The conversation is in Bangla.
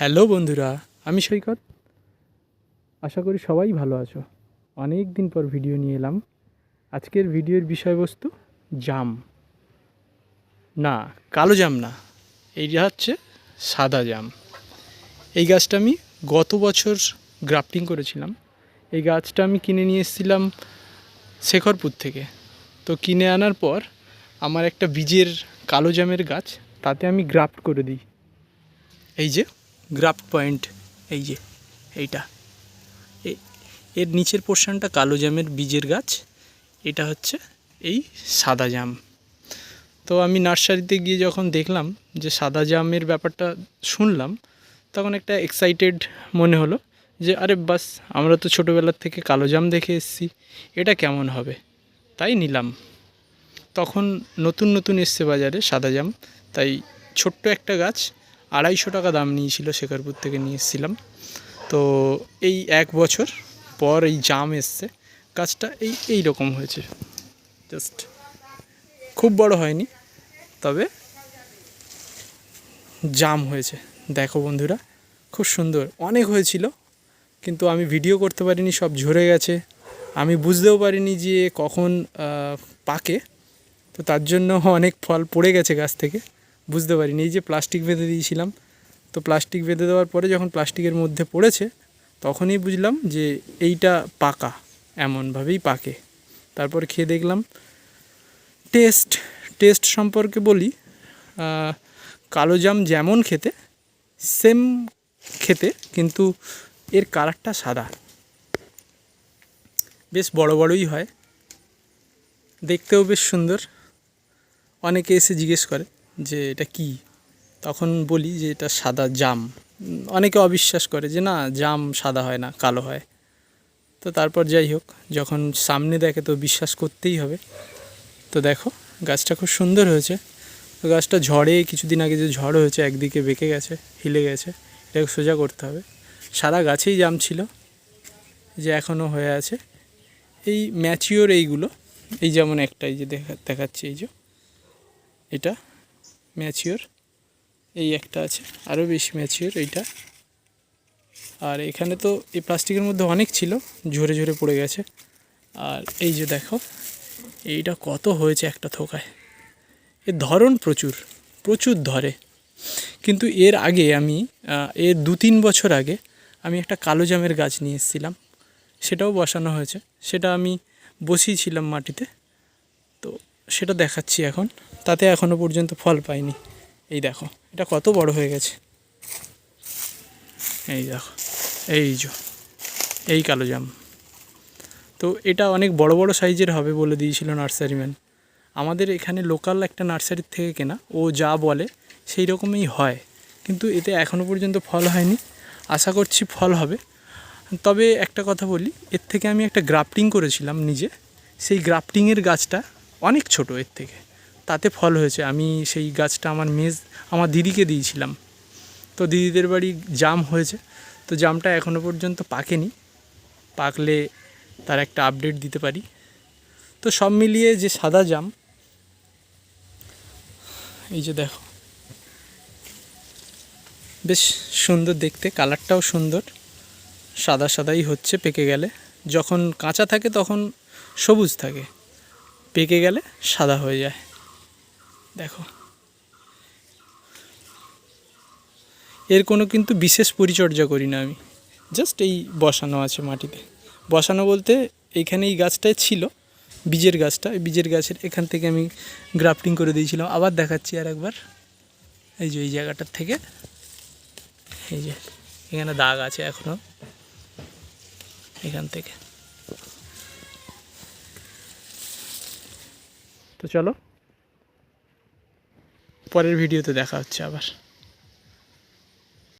হ্যালো বন্ধুরা আমি সৈকত। আশা করি সবাই ভালো আছো। অনেক দিন পর ভিডিও নিয়ে এলাম। আজকের ভিডিওর বিষয়বস্তু জাম। না কালো জাম না এইটা হচ্ছে সাদা জাম। এই গাছটা আমি গত বছর গ্রাফটিং করেছিলাম। এই গাছটা আমি কিনে নিয়ে এসেছিলাম শেখরপুর থেকে। তো কিনে আনার পর আমার একটা বীজের কালো জামের গাছ তাতে আমি গ্রাফট করে দিই। এই যে গ্রাফট পয়েন্ট, এই যে, এইটা। এর নিচের পোর্শনটা কালো জামের বীজের গাছ, এটা হচ্ছে এই সাদা জাম। তো আমি নার্সারিতে গিয়ে যখন দেখলাম যে সাদা জামের ব্যাপারটা শুনলাম, তখন একটা এক্সাইটেড মনে হলো যে, আরে বাস, আমরা তো ছোটোবেলার থেকে কালো জাম দেখে এসেছি, এটা কেমন হবে? তাই নিলাম। তখন নতুন নতুন এসছে বাজারে সাদা জাম, তাই ছোট্ট একটা গাছ আড়াইশো টাকা দাম নিয়েছিল শেখারপুর থেকে নিয়ে এসেছিলাম। তো এই এক বছর পর এই জাম এসছে। গাছটা এই এই রকম হয়েছে। জাস্ট খুব বড় হয়নি, তবে জাম হয়েছে। দেখো বন্ধুরা, খুব সুন্দর। অনেক হয়েছিল, কিন্তু আমি ভিডিও করতে পারিনি, সব ঝরে গেছে। আমি বুঝতেও পারিনি যে কখন পাকে। তো তার জন্য অনেক ফল পড়ে গেছে গাছ থেকে। বুঝতে পারিনি। এই যে প্লাস্টিক বেঁধে দিয়েছিলাম, তো প্লাস্টিক বেঁধে দেওয়ার পরে যখন প্লাস্টিকের মধ্যে পড়েছে, তখনই বুঝলাম যে এইটা পাকা, এমনভাবেই পাকে। তারপর খেয়ে দেখলাম টেস্ট টেস্ট সম্পর্কে বলি কালো জাম যেমন খেতে সেম খেতে, কিন্তু এর কালারটা সাদা। বেশ বড় বড়ই হয়, দেখতেও বেশ সুন্দর। অনেকে এসে জিজ্ঞেস করে যে এটা কি? তখন বলি যে এটা সাদা জাম। অনেকে অবিশ্বাস করে যে না, জাম সাদা হয় না, কালো হয়। তো তারপর যাই হোক, যখন সামনে দেখে তো বিশ্বাস করতেই হবে। তো দেখো, গাছটা খুব সুন্দর হয়েছে। তো গাছটা ঝড়ে, কিছুদিন আগে যে ঝড় হয়েছে, একদিকে বেঁকে গেছে, হিলে গেছে, এটাকে সোজা করতে হবে। সারা গাছেই জাম ছিল, যে এখনও হয়ে আছে। এই ম্যাচিওর এইগুলো, এই যেমন একটাই যে দেখা, দেখাচ্ছি এই যে, এটা ম্যাচিওর এই একটা আছে, আরও বেশি ম্যাচিওর এইটা। আর এখানে তো এই প্লাস্টিকের মধ্যে অনেক ছিল, ঝরে ঝরে পড়ে গেছে। আর এই যে দেখো, এইটা কত হয়েছে একটা থোকায়। এর ধরন প্রচুর প্রচুর ধরে। কিন্তু এর আগে আমি এর দু তিন বছর আগে আমি একটা কালো জামের গাছ নিয়ে এসেছিলাম। সেটাও বসানো হয়েছে। সেটা আমি বসিয়েছিলাম মাটিতে। তো সেটা দেখাচ্ছি এখন। তাতে এখনও পর্যন্ত ফল পাইনি। এই দেখো, এটা কত বড় হয়ে গেছে। এই দেখো, এই যো, এই কালো জাম। তো এটা অনেক বড় বড় সাইজের হবে বলে দিয়েছিল নার্সারিম্যান আমাদের এখানে লোকাল একটা নার্সারির থেকে কেনা, ও যা বলে সেই রকমই হয়। কিন্তু এতে এখনও পর্যন্ত ফল হয়নি। আশা করছি ফল হবে। তবে একটা কথা বলি, এর থেকে আমি একটা গ্রাফটিং করেছিলাম নিজে। সেই গ্রাফটিংয়ের গাছটা অনেক ছোট এর থেকে। তাতে ফল হয়েছে। আমি সেই গাছটা আমার মেজ, আমার দিদিকে দিয়েছিলাম। তো দিদিদের বাড়ি জাম হয়েছে। তো জামটা এখনও পর্যন্ত পাকেনি। পাকলে তার একটা আপডেট দিতে পারি। তো সব মিলিয়ে যে সাদা জাম, এই যে দেখো। বেশ সুন্দর দেখতে, কালারটাও সুন্দর। সাদা সাদাই হচ্ছে, পেকে গেলে। যখন কাঁচা থাকে তখন সবুজ থাকে। পেকে গেলে সাদা হয়ে যায়। দেখো। এর কোনো কিন্তু বিশেষ পরিচর্যা করি না আমি। জাস্ট এই বসানো আছে মাটিতে। বসানো বলতে এইখানে এই গাছটায় ছিল, বীজের গাছটা। এই বীজের গাছের এখান থেকে আমি গ্রাফটিং করে দিয়েছিলাম। আবার দেখাচ্ছি আর একবার। এই যে, এই জায়গাটার থেকে। এই যে, এখানে দাগ আছে এখনও এখান থেকে। তো চলো। পরের ভিডিওতে দেখা হচ্ছে আবার।